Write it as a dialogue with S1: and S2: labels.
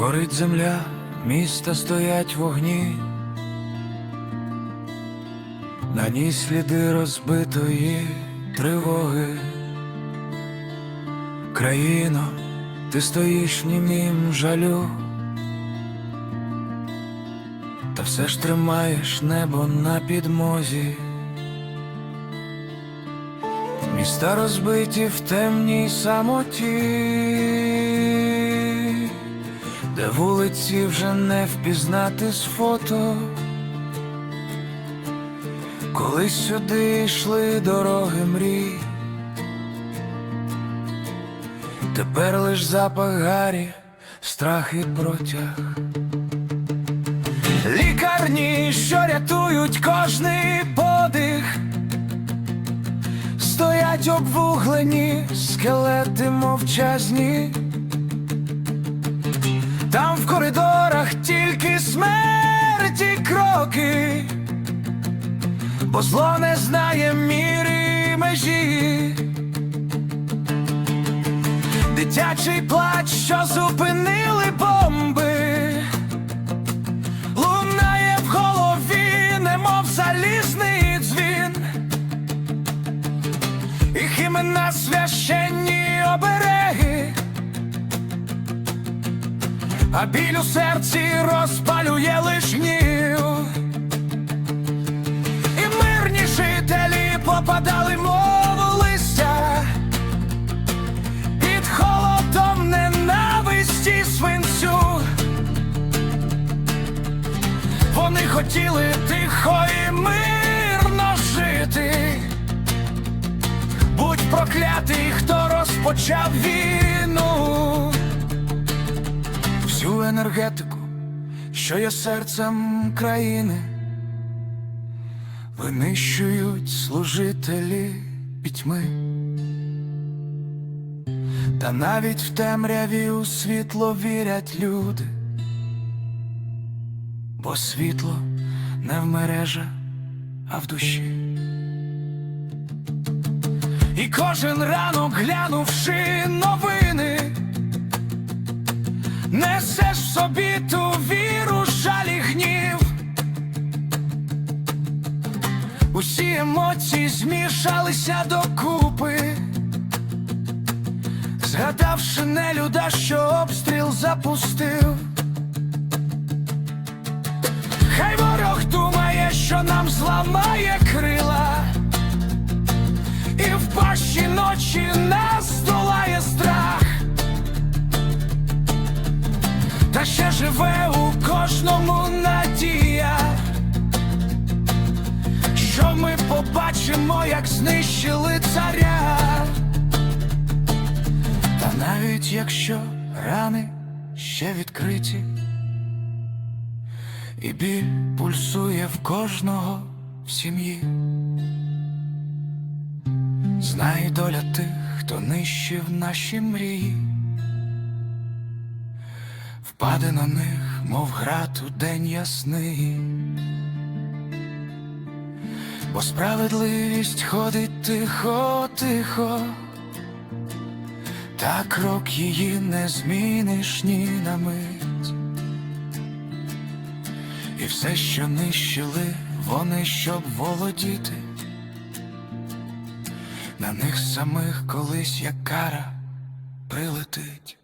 S1: Горить земля, міста стоять вогні, на ній сліди розбитої тривоги. Країно, ти стоїш німім жалю, та все ж тримаєш небо на підмозі. Міста розбиті в темній самоті, де вулиці вже не впізнати з фото. Колись сюди йшли дороги мрій, тепер лиш запах гарі, страх і протяг. Лікарні, що рятують кожний подих стоять обвуглені скелети мовчазні. Там в коридорах тільки смерті кроки, бо зло не знає міри межі. Дитячий плач, що зупинили бомби, лунає в голові, немов залізний дзвін. Їх імена священні обереги, а біль у серці розпалює лиш гнів. І мирні жителі попадали, мов листя, під холодом ненависті свинцю. Вони хотіли тихо і мирно жити. Будь проклятий, хто розпочав війну, енергетику, що є серцем країни, винищують служителі пітьми, та навіть в темряві у світло вірять люди, бо світло не в мережах, а в душі. І кожен ранок глянувши новини, несеш в собі ту віру, жаль гнів. Усі емоції змішалися докупи, згадавши нелюда, що обстріл запустив. Хай ворог думає, що нам зламає крила. Та ще живе у кожному надія, що ми побачимо, як знищили царя, та навіть якщо рани ще відкриті, і біль пульсує в кожного в сім'ї. Знай доля тих, хто нищив наші мрії, впаде на них, мов град у день ясний, бо справедливість ходить тихо, тихо, та крок її не зміниш ні на мить. І все, що нищили, вони щоб володіти. На них самих колись як кара прилетить.